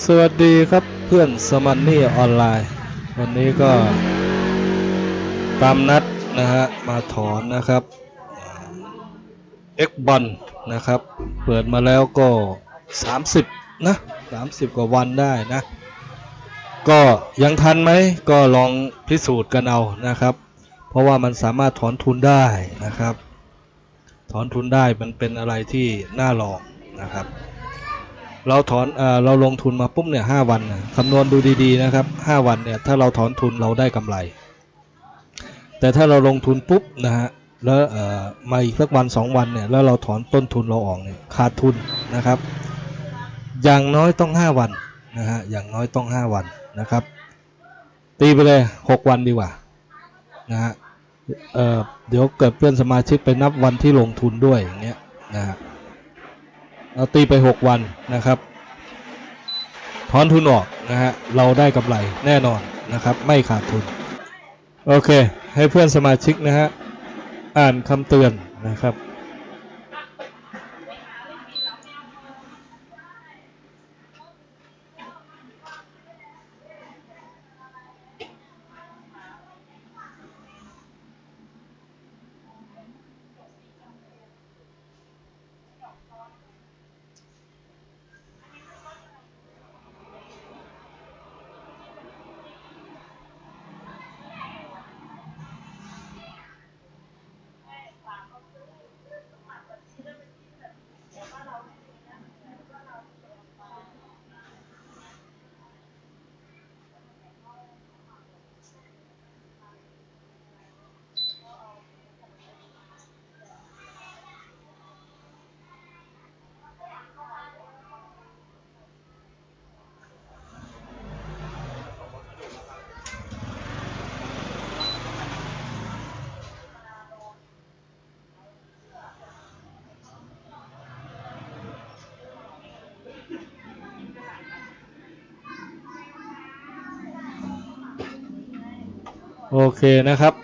สวัสดีครับเพื่อนสมันนี่ออนไลน์ วันนี้ก็ ตามนัดนะฮะ มาถอนนะครับเอ็กบอลนะครับ เปิดมาแล้วก็ 30 นะ 30 กว่าวันได้นะ ก็ยังทันไหมก็ลองพิสูจน์กันเอานะครับ เพราะว่ามันสามารถถอนทุนได้นะครับ ถอนทุนได้มันเป็นอะไรที่น่าลองนะครับ เราถอนเออเราลงทุนมาปุ๊บเนี่ยห้าวันคำนวณดูดีๆนะครับห้าวันเนี่ยถ้าเราถอนทุนเราได้กำไร แต่ถ้าเราลงทุนปุ๊บนะฮะแล้วเอ่อมาอีกสักวันสองวันเนี่ยแล้วเราถอนต้นทุนเราออกเนี่ยขาดทุนนะครับ อย่างน้อยต้องห้าวันนะฮะอย่างน้อยต้องห้าวันนะครับ ตีไปเลยหกวันดีกว่านะฮะเอ่อเดี๋ยวเกิดเพื่อนสมาชิกไปนับวันที่ลงทุนด้วยอย่างเงี้ยนะฮะ เราตีไป 6 วันนะครับถอนทุนออกนะฮะเราได้กำไรแน่นอนนะครับ ไม่ขาดทุน โอเค ให้เพื่อนสมาชิกนะฮะอ่านคำเตือนนะครับ โอเคนะครับ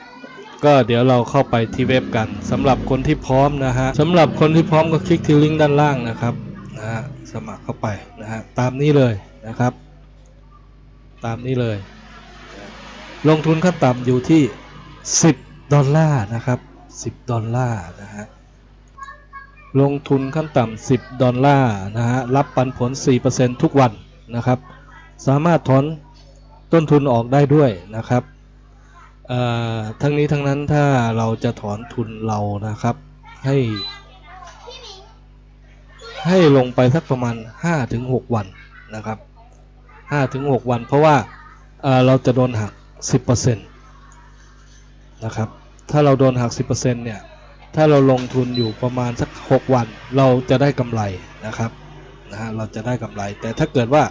ก็เดี๋ยวเราเข้าไปที่เว็บกันสำหรับคนที่พร้อมนะฮะสำหรับคนที่พร้อมก็คลิกที่ลิงก์ด้านล่างนะครับนะฮะสมัครเข้าไปนะฮะตามนี้เลยนะครับ ตามนี้เลย ลงทุนขั้นต่ำอยู่ที่ 10 ดอลลาร์นะครับ 10 ดอลลาร์นะฮะลงทุนขั้นต่ำ10 ดอลลาร์นะฮะรับปันผล 4%ทุกวันนะครับ สามารถถอนต้นทุนออกได้ด้วยนะครับ ทั้งนี้ทั้งนั้นถ้าเราจะถอนทุนเรานะครับ ให้ ให้ลงไปสักประมาณ 5-6 วันนะครับ5-6 วัน เพราะว่าเอ่อเราจะโดนหัก 10%นะครับ ถ้าเราโดนหัก 10%เนี่ย ถ้าเราลงทุนอยู่ประมาณสัก 6 วัน เราจะได้กำไรนะครับนะฮะเราจะได้กำไร แต่ถ้าเกิดว่า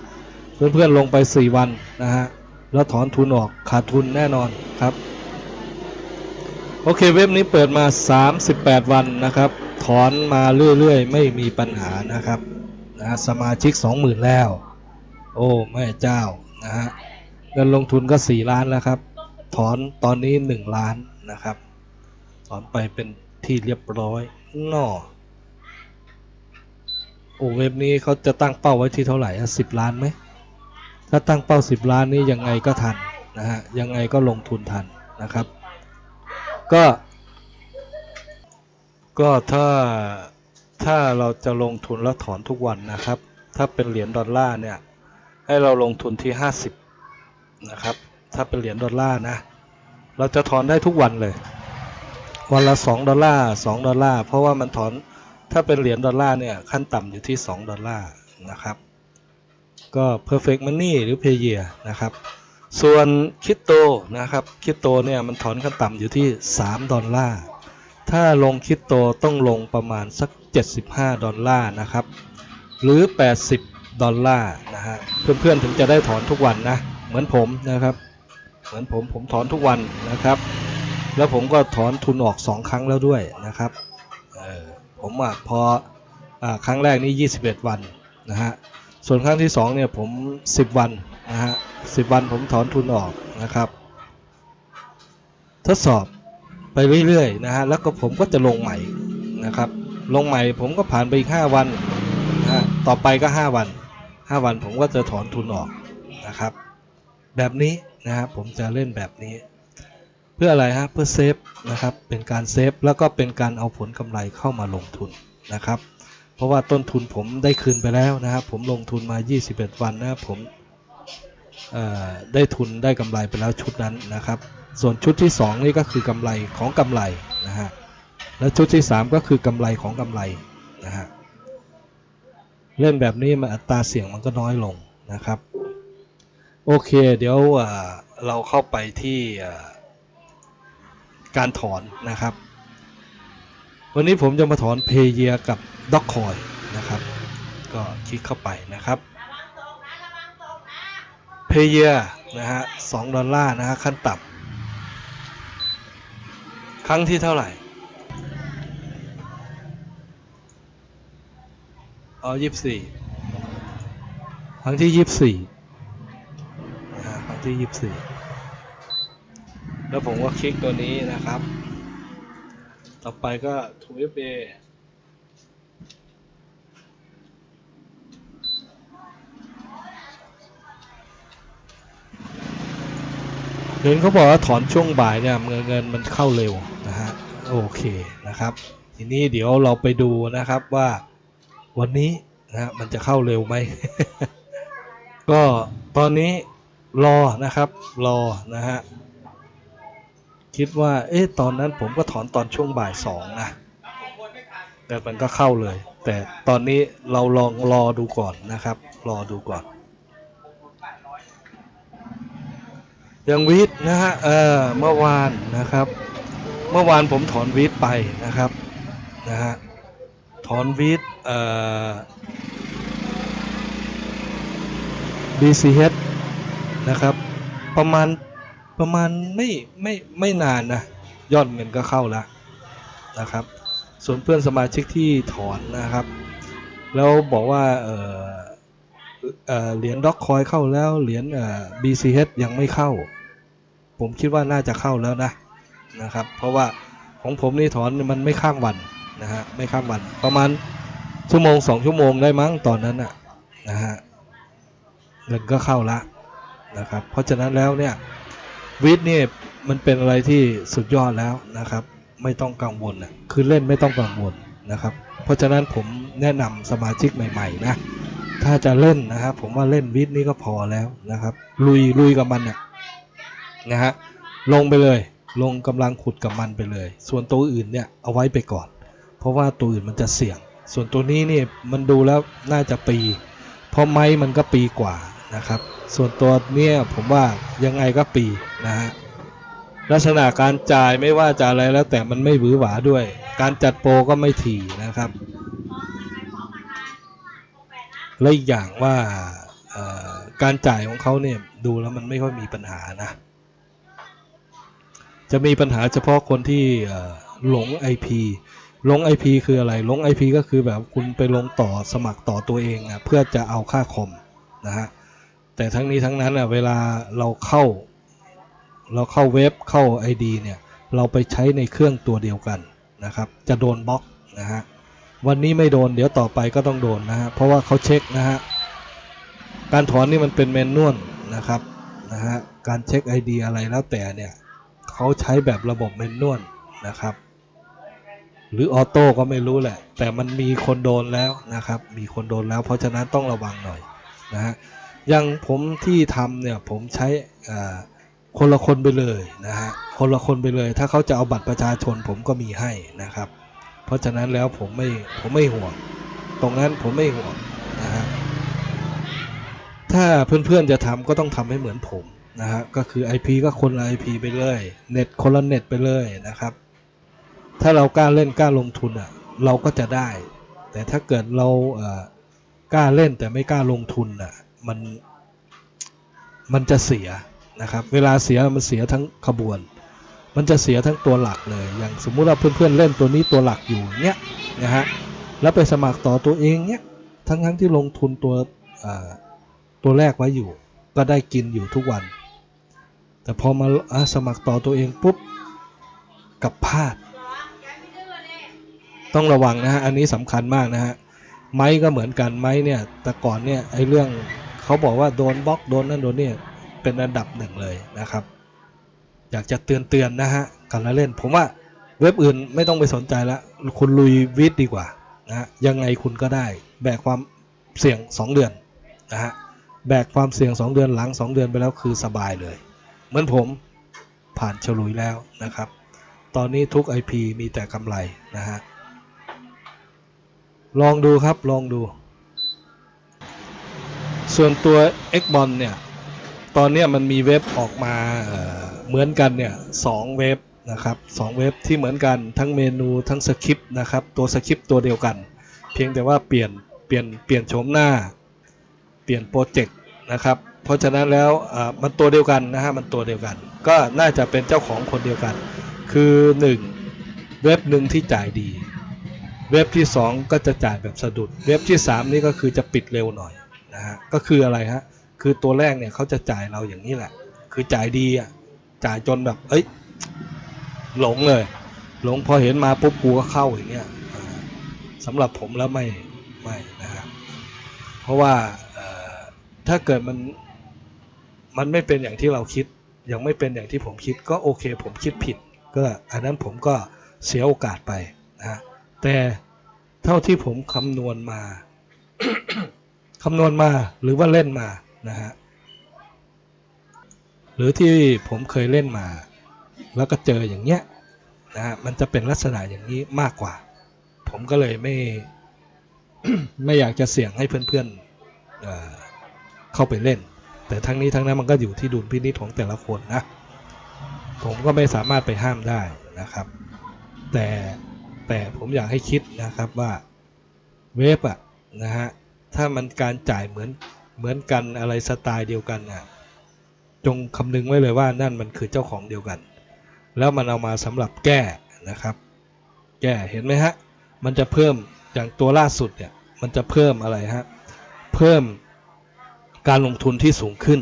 เพื่อนๆลงไป 4 วันนะฮะ แล้วถอนทุนออกขาดทุนแน่นอนครับ โอเคเว็บนี้เปิดมา 38 วันนะครับ ถอนมาเรื่อยๆ ไม่มีปัญหานะครับนะสมาชิก 20,000 แล้ว โอ้แม่เจ้านะฮะเงินลงทุนก็ 4 ล้านแล้วครับ ถอนตอนนี้ 1 ล้านนะครับ ถอนไปเป็นที่เรียบร้อยนอโอ้เว็บนี้เขาจะตั้งเป้าไว้ที่เท่าไหร่สิบล้านไหม ถ้าตั้งเป้า 10 ล้านนี้ยังไงก็ทันนะฮะยังไงก็ลงทุนทันนะครับ ก็ ก็ถ้าถ้าเราจะลงทุนแล้วถอนทุกวันนะครับ ถ้าเป็นเหรียญดอลลาร์เนี่ยให้เราลงทุนที่ 50นะครับถ้าเป็นเหรียญดอลลาร์นะเราจะถอนได้ทุกวันเลย วันละ 2 ดอลลาร์ 2 ดอลลาร์ เพราะว่ามันถอน ถ้าเป็นเหรียญดอลลาร์เนี่ย ขั้นต่ำอยู่ที่ 2 ดอลลาร์นะครับ ก็ perfect money หรือ payer นะครับ ส่วนคิโตนะครับคิโตเนี่ยมันถอนขั้นต่ำอยู่ที่ 3 ดอลลาร์ ถ้าลงคิโตต้องลงประมาณสัก 75 ดอลลาร์นะครับ หรือ 80 ดอลลาร์นะฮะ เพื่อนๆถึงจะได้ถอนทุกวันนะ เหมือนผมนะครับ เหมือนผมผมถอนทุกวันนะครับ แล้วผมก็ถอนทุนออก 2 ครั้งแล้วด้วยนะครับเออผมอะพออครั้งแรกนี่ 21 วันนะฮะ ส่วนครั้งที่2เนี่ยผม 10 วันนะฮะ10วันผมถอนทุนออกนะครับ ทดสอบไปเรื่อยๆนะฮะแล้วก็ผมก็จะลงใหม่นะครับ ลงใหม่ผมก็ผ่านไปอีก 5 วันนะฮะต่อไปก็ 5 วัน 5 วันผมก็จะถอนทุนออกนะครับ แบบนี้นะครับผมจะเล่นแบบนี้ เพื่ออะไรฮะเพื่อเซฟนะครับเป็นการเซฟแล้วก็เป็นการเอาผลกำไรเข้ามาลงทุนนะครับ เพราะว่าต้นทุนผมได้คืนไปแล้วนะครับ ผมลงทุนมา 21 วันนะผมได้ทุนได้กำไรไปแล้วชุดนั้นนะครับ ส่วนชุดที่ 2 นี่ก็คือกำไรของกำไรนะฮะและชุดที่ 3 ก็คือกำไรของกำไรนะฮะเล่นแบบนี้มันอัตราเสี่ยงมันก็น้อยลงนะครับ โอเคเดี๋ยวเราเข้าไปที่การถอนนะครับ วันนี้ผมจะมาถอนเพเยกับด็อกคอยนะครับ ก็คลิกเข้าไปนะครับเพเยนะฮะสองดอลลาร์นะฮะขั้นต่ำครั้งที่เท่าไหร่อ๋อยี่สิบสี่ครั้งที่ยี่สิบสี่นะฮะครั้งที่ยี่สิบสี่แล้วผมก็คลิกตัวนี้นะครับ ต่อไปก็ 2FA เห็นเขาบอกว่าถอนช่วงบ่ายเนี่ยเงินเงินมันเข้าเร็วนะฮะโอเคนะครับ ทีนี้เดี๋ยวเราไปดูนะครับว่าวันนี้นะฮะมันจะเข้าเร็วไหม ก็ตอนนี้รอนะครับรอนะฮะ คิดว่า เอ๊ะ ตอนนั้นผมก็ถอนตอนช่วงบ่ายสองนะแต่มันก็เข้าเลย แต่ตอนนี้เราลองรอดูก่อนนะครับ รอดูก่อนย่างวีดนะฮะ เออ เมื่อวานนะครับ เมื่อวานผมถอนวีดไปนะครับ นะฮะ ถอนวีดเอ่อ BCH นะครับ ประมาณ ประมาณไม่ไม่ไม่นานนะยอดเงินก็เข้าแล้วนะครับ ส่วนเพื่อนสมาชิกที่ถอนนะครับ แล้วบอกว่าเออเออเหรียญด็อกคอยเข้าแล้วเหรียญเออ BCH ยังไม่เข้า ผมคิดว่าน่าจะเข้าแล้วนะนะครับ เพราะว่าของผมนี่ถอนมันไม่ข้ามวันนะฮะไม่ข้ามวันประมาณชั่วโมงสองชั่วโมงได้มั้งตอนนั้นน่ะนะฮะเงินก็เข้าละนะครับ เพราะฉะนั้นแล้วเนี่ย วิทย์นี่มันเป็นอะไรที่สุดยอดแล้วนะครับ ไม่ต้องกังวลนะคือเล่นไม่ต้องกังวลนะครับ เพราะฉะนั้นผมแนะนำสมาชิกใหม่ๆนะถ้าจะเล่นนะครับ ผมว่าเล่นวิทย์นี่ก็พอแล้วนะครับ ลุยลุยกับมันนี่ยนะฮะลงไปเลยลงกำลังขุดกับมันไปเลย ส่วนตัวอื่นเนี่ยเอาไว้ไปก่อน เพราะว่าตัวอื่นมันจะเสี่ยง ส่วนตัวนี้นี่มันดูแล้วน่าจะปี เพราะไม้มันก็ปีกว่า นะครับ ส่วนตัวเนี่ยผมว่ายังไงก็ปีนะฮะลักษณะการจ่ายไม่ว่าจะอะไรแล้วแต่มันไม่หวือหวาด้วย การจัดโปรก็ไม่ถี่นะครับและอีกอย่างว่าการจ่ายของเขาเนี่ยดูแล้วมันไม่ค่อยมีปัญหานะ จะมีปัญหาเฉพาะคนที่หลง IP หลง IP คืออะไรหลง IP ก็คือแบบคุณไปลงต่อสมัครต่อตัวเองอะเพื่อจะเอาค่าคอมนะฮะ แต่ทั้งนี้ทั้งนั้นอะเวลาเราเข้า เราเข้าเว็บเข้า ID เนี่ย เราไปใช้ในเครื่องตัวเดียวกันนะครับ จะโดนบล็อกนะฮะ วันนี้ไม่โดนเดี๋ยวต่อไปก็ต้องโดนนะฮะ เพราะว่าเขาเช็คนะฮะ การถอนนี่มันเป็นแมนนวลนะครับนะฮะ การเช็ค ID อะไรแล้วแต่เนี่ยเขาใช้แบบระบบแมนนวลนะครับ หรือออโต้ก็ไม่รู้แหละ แต่มันมีคนโดนแล้วนะครับ มีคนโดนแล้ว เพราะฉะนั้นต้องระวังหน่อยนะฮะ อย่างผมที่ทำเนี่ยผมใช้คนละคนไปเลยนะฮะคนละคนไปเลย ถ้าเขาจะเอาบัตรประชาชนผมก็มีให้นะครับ เพราะฉะนั้นแล้วผมไม่ผมไม่ห่วง ตรงนั้นผมไม่ห่วงนะฮะถ้าเพื่อนๆจะทำก็ต้องทำให้เหมือนผมนะฮะก็คือ IP ก็คนละ IP ไปเลยเน็ตคนละเน็ตไปเลยนะครับ ถ้าเรากล้าเล่นกล้าลงทุนอะเราก็จะได้ แต่ถ้าเกิดเราเออกล้าเล่นแต่ไม่กล้าลงทุนอะ มันมันจะเสียนะครับ เวลาเสียมันเสียทั้งขบวน มันจะเสียทั้งตัวหลักเลย อย่างสมมุติว่าเพื่อนๆเล่นตัวนี้ตัวหลักอยู่เนี้ยนะฮะ แล้วไปสมัครต่อตัวเองเนี้ย ทั้งทั้งที่ลงทุนตัวตัวแรกไว้อยู่ ก็ได้กินอยู่ทุกวัน แต่พอมาอสมัครต่อตัวเองปุ๊บกับพลาด ต้องระวังนะฮะ อันนี้สำคัญมากนะฮะ ไม้ก็เหมือนกัน ไม้เนี่ย แต่ก่อนเนี่ยไอ้เรื่อง เขาบอกว่าโดนบล็อกโดนนั่นโดนนี่เป็นอันดับหนึ่งเลยนะครับ อยากจะเตือนเตือนๆนะฮะกันละเล่น ผมว่าเว็บอื่นไม่ต้องไปสนใจแล้วคุณลุยวิทดีกว่านะฮะยังไงคุณก็ได้ แบกความเสี่ยง 2 เดือนนะฮะแบกความเสี่ยง 2 เดือนหลัง 2 เดือนไปแล้วคือสบายเลย เหมือนผมผ่านฉลุยแล้วนะครับ ตอนนี้ทุก IP มีแต่กำไรนะฮะลองดูครับลองดู ส่วนตัว x b o n เนี่ย ตอนนี้มันมีเว็บออกมาเหมือนกันเนี่ยสองเว็บนะครับสองเว็บที่เหมือนกันทั้งเมนูทั้งสคริปต์นะครับ ตัวสคริปต์ตัวเดียวกัน เพียงแต่ว่าเปลี่ยนเปลี่ยนเปลี่ยนโฉมหน้า เปลี่ยนโปรเจกต์นะครับ เพราะฉะนั้นแล้วมันตัวเดียวกันนะฮะมันตัวเดียวกัน ก็น่าจะเป็นเจ้าของคนเดียวกัน คือ 1 เว็บหนึ่งที่จ่ายดี เว็บที่ 2 ก็จะจ่ายแบบสะดุด เว็บที่ 3 นี่ก็คือจะปิดเร็วหน่อย นะฮะก็คืออะไรฮะคือตัวแรกเนี่ยเขาจะจ่ายเราอย่างนี้แหละ คือจ่ายดีอะจ่ายจนแบบเอ้ยหลงเลย หลงพอเห็นมาปุ๊บกูก็เข้าอย่างเงี้ยอ่าสำหรับผมแล้วไม่ไม่นะฮะเพราะว่าถ้าเกิดมันมันไม่เป็นอย่างที่เราคิด ยังไม่เป็นอย่างที่ผมคิดก็โอเค ผมคิดผิด ก็อันนั้นผมก็เสียโอกาสไปนะแต่เท่าที่ผมคำนวณมา คำนวณมาหรือว่าเล่นมานะฮะหรือที่ผมเคยเล่นมา แล้วก็เจออย่างเงี้ยนะฮะมันจะเป็นลักษณะอย่างนี้มากกว่า ผมก็เลยไม่ไม่อยากจะเสี่ยงให้เพื่อนๆเเข้าไปเล่น แต่ทั้งนี้ทั้งนั้นมันก็อยู่ที่ดุลพินิจของแต่ละคนนะ ผมก็ไม่สามารถไปห้ามได้นะครับ แต่แต่ผมอยากให้คิดนะครับว่าเว็บอะนะฮะ ถ้ามันการจ่ายเหมือนเหมือนกันอะไรสไตล์เดียวกันน่ะจงคำนึงไว้เลยว่านั่นมันคือเจ้าของเดียวกัน แล้วมันเอามาสำหรับแก้นะครับ แก้เห็นไหมฮะ มันจะเพิ่มอย่างตัวล่าสุดเนี่ยมันจะเพิ่มอะไรฮะ เพิ่มการลงทุนที่สูงขึ้น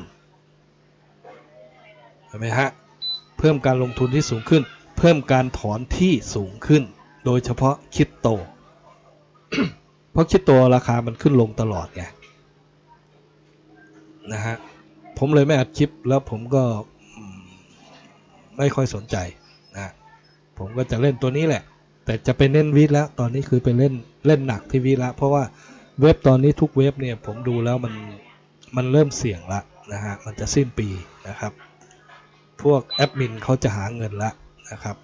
เห็นไหมฮะ เพิ่มการลงทุนที่สูงขึ้น เพิ่มการถอนที่สูงขึ้น โดยเฉพาะคริปโต เพราะคริปโตราคามันขึ้นลงตลอดไงนะฮะผมเลยไม่อัดคลิปแล้วผมก็ไม่ค่อยสนใจนะผมก็จะเล่นตัวนี้แหละ แต่จะไปเล่นวีดแล้ว ตอนนี้คือไปเล่นเล่นหนักที่วีดแล้วเพราะว่าเว็บตอนนี้ทุกเว็บเนี่ยผมดูแล้วมันมันเริ่มเสี่ยงละนะฮะมันจะสิ้นปีนะครับ พวกแอดมินเขาจะหาเงินละนะครับ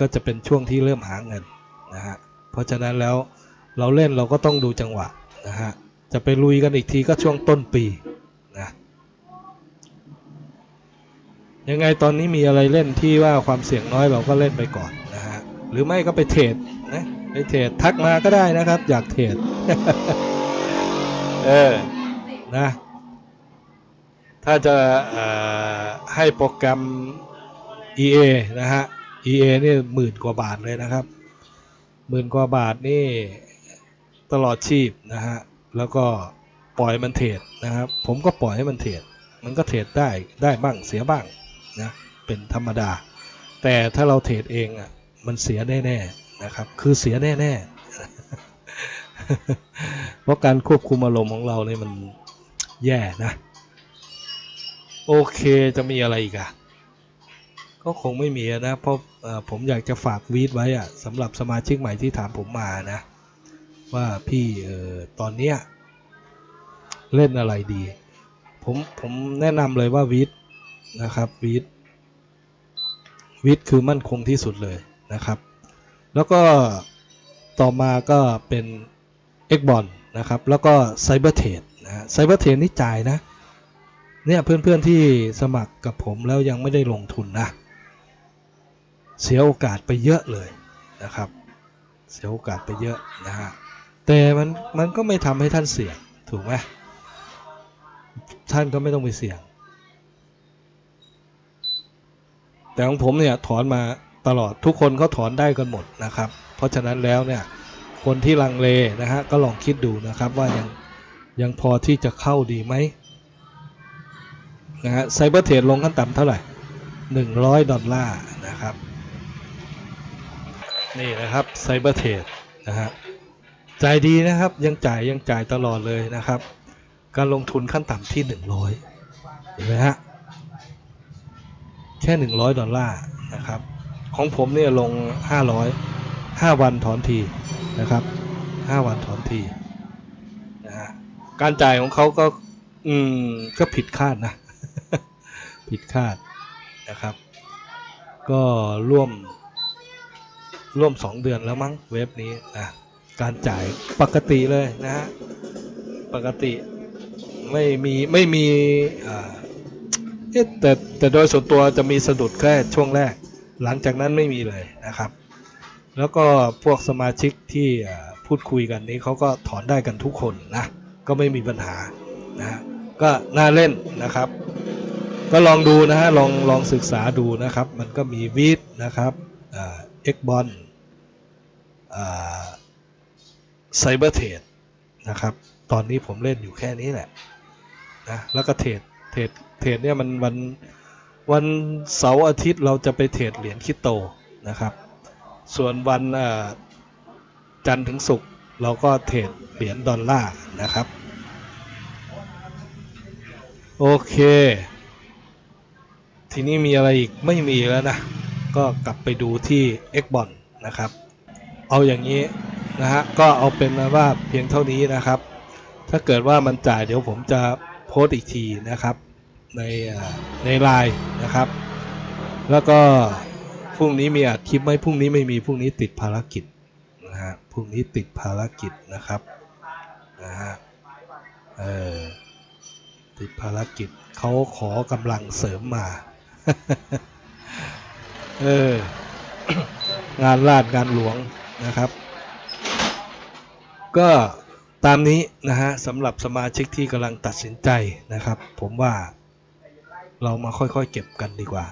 ก็จะเป็นช่วงที่เริ่มหาเงินนะฮะเพราะฉะนั้นแล้ว เราเล่นเราก็ต้องดูจังหวะนะฮะจะไปลุยกันอีกทีก็ช่วงต้นปีนะยังไงตอนนี้มีอะไรเล่นที่ว่าความเสี่ยงน้อยเราก็เล่นไปก่อนนะฮะหรือไม่ก็ไปเทรดนะไปเทรดทักมาก็ได้นะครับ อยากเทรดเออนะถ้าจะเอ่อให้โปรแกรม EA นะฮะ EA นี่หมื่นกว่าบาทเลยนะครับหมื่นกว่าบาทนี่ ตลอดชีพนะฮะแล้วก็ปล่อยมันเทรดนะครับผมก็ปล่อยให้มันเทรดมันก็เทรดได้ได้บ้างเสียบ้างนะเป็นธรรมดา แต่ถ้าเราเทรดเองอะมันเสียแน่ๆนะครับคือเสียแน่ๆเพราะการควบคุมอารมณ์ของเราเนี่ยมันแย่นะโอเคจะมีอะไรอีกอะก็คงไม่มีนะเพราะผมอยากจะฝากวีดไว้อะสำหรับสมาชิกใหม่ที่ถามผมมานะ ว่าพี่เออตอนเนี้ยเล่นอะไรดี ผมผมแนะนำเลยว่าวีดนะครับวีดวีดคือมั่นคงที่สุดเลยนะครับ แล้วก็ต่อมาก็เป็น x b o n นะครับ แล้วก็ Cyber t r a d e นะฮะ Cyber t r a d e นี่จ่ายนะ เนี่ยเพื่อนๆที่สมัครกับผมแล้วยังไม่ได้ลงทุนนะ เสียโอกาสไปเยอะเลยนะครับ เสียโอกาสไปเยอะนะฮะ แต่มันมันก็ไม่ทำให้ท่านเสี่ยงถูกไหมท่านก็ไม่ต้องไปเสี่ยง แต่ของผมเนี่ยถอนมาตลอดทุกคนเขาถอนได้กันหมดนะครับ เพราะฉะนั้นแล้วเนี่ยคนที่ลังเลนะฮะก็ลองคิดดูนะครับว่ายังยังพอที่จะเข้าดีไหมนะฮะไซเบอร์เทรดลงขั้นต่ำเท่าไหร่ 100 ดอลลาร์นะครับ นี่นะครับไซเบอร์เทรดนะฮะ จ่ายดีนะครับ ยังจ่ายยังจ่ายตลอดเลยนะครับ การลงทุนขั้นต่ำที่ 100เห็นไหมฮะแค่ 100 ดอลลาร์นะครับ ของผมเนี่ยลง 500 5 วันถอนทีนะครับ 5 วันถอนทีนะฮะการจ่ายของเขาก็ อืม ก็ผิดคาดนะ ผิดคาดนะครับ ก็ร่วมร่วม 2 เดือนแล้วมั้งเว็บนี้นะ การจ่ายปกติเลยนะฮะปกติไม่มีไม่มีเอ๊ะแต่แต่โดยส่วนตัวจะมีสะดุดแค่ช่วงแรก หลังจากนั้นไม่มีเลยนะครับ แล้วก็พวกสมาชิกที่พูดคุยกันนี้เขาก็ถอนได้กันทุกคนนะก็ไม่มีปัญหานะก็น่าเล่นนะครับ ก็ลองดูนะฮะลองลองศึกษาดูนะครับ มันก็มีวีดนะครับเอ็กบอลอ่า ไซเบอร์เทรดนะครับ ตอนนี้ผมเล่นอยู่แค่นี้แหละนะแล้วก็เทรดเทรดเทรดเนี่ยมันวันวันเสาร์อาทิตย์เราจะไปเทรดเหรียญคริปโตนะครับ ส่วนวันจันทร์ถึงศุกร์เราก็เทรดเหรียญดอลลาร์นะครับ โอเค ทีนี้มีอะไรอีกไม่มีแล้วนะ ก็กลับไปดูที่ x b o n นะครับ เอาอย่างนี้ นะฮะก็เอาเป็นว่าเพียงเท่านี้นะครับ ถ้าเกิดว่ามันจ่ายเดี๋ยวผมจะโพสต์อีกทีนะครับในในไลน์นะครับ แล้วก็พรุ่งนี้มีอัดคลิปไหมพรุ่งนี้ไม่มีพรุ่งนี้ติดภารกิจนะฮะพรุ่งนี้ติดภารกิจนะครับนะฮะเออติดภารกิจเขาขอกำลังเสริมมาเอองานราชงานหลวงนะครับ ก็ตามนี้นะฮะสำหรับสมาชิกที่กำลังตัดสินใจนะครับ ผมว่าเรามาค่อยๆเก็บกันดีกว่า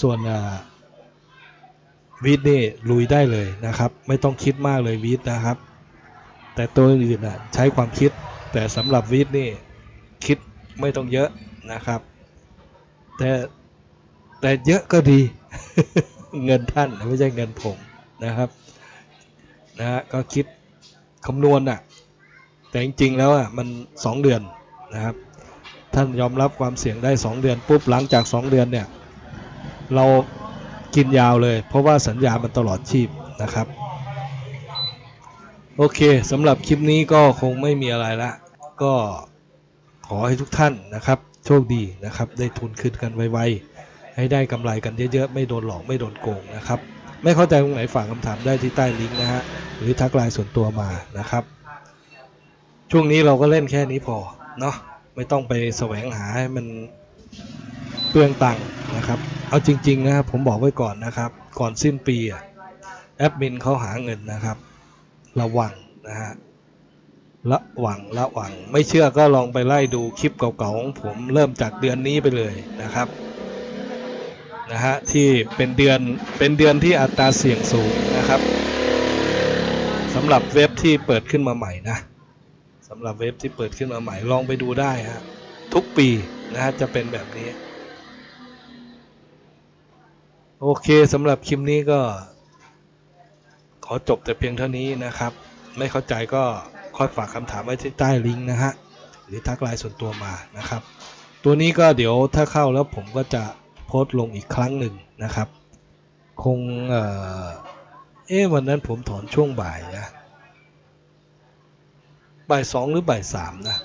ส่วนวีดนี่ลุยได้เลยนะครับ ไม่ต้องคิดมากเลยวีดนะครับ แต่ตัวอื่นอะใช้ความคิดแต่สำหรับวีดนี่คิดไม่ต้องเยอะนะครับ แต่แต่เยอะก็ดีเงินท่านไม่ใช่เงินผมนะครับนะฮะก็คิด คำนวณอะ แต่จริงๆแล้วอะมัน 2 เดือนนะครับ ท่านยอมรับความเสี่ยงได้ 2 เดือนปุ๊บหลังจาก 2 เดือนเนี่ย เรากินยาวเลย เพราะว่าสัญญามันตลอดชีพนะครับ โอเคสำหรับคลิปนี้ก็คงไม่มีอะไรละ ก็ขอให้ทุกท่านนะครับ โชคดีนะครับ ได้ทุนขึ้นกันไวๆให้ได้กำไรกันเยอะๆ ไม่โดนหลอกไม่โดนโกงนะครับ ไม่เข้าใจตรงไหนฝากคำถามได้ที่ใต้ลิงก์นะฮะ หรือทักไลน์ส่วนตัวมานะครับ ช่วงนี้เราก็เล่นแค่นี้พอเนาะไม่ต้องไปแสวงหาให้มันเปลืองตังค์นะครับ เอาจริง ๆ นะครับผมบอกไว้ก่อนนะครับ ก่อนสิ้นปีอะแอดมินเขาหาเงินนะครับ ระวังนะฮะระวังระวัง ไม่เชื่อก็ลองไปไล่ดูคลิปเก่าๆของผมเริ่มจากเดือนนี้ไปเลยนะครับ นะฮะที่เป็นเดือนเป็นเดือนที่อัตราเสี่ยงสูงนะครับสำหรับเว็บที่เปิดขึ้นมาใหม่นะสำหรับเว็บที่เปิดขึ้นมาใหม่ลองไปดูได้ฮะทุกปีนะฮะจะเป็นแบบนี้ โอเคสำหรับคลิปนี้ก็ ขอจบแต่เพียงเท่านี้นะครับ ไม่เข้าใจก็ค่อยฝากคำถามไว้ที่ใต้ลิงก์นะฮะหรือทักไลน์ส่วนตัวมานะครับ ตัวนี้ก็เดี๋ยวถ้าเข้าแล้วผมก็จะ โพสต์ลงอีกครั้งหนึ่งนะครับ คงเออเอ๊วันนั้นผมถอนช่วงบ่ายนะ บ่ายสองหรือบ่ายสามนะ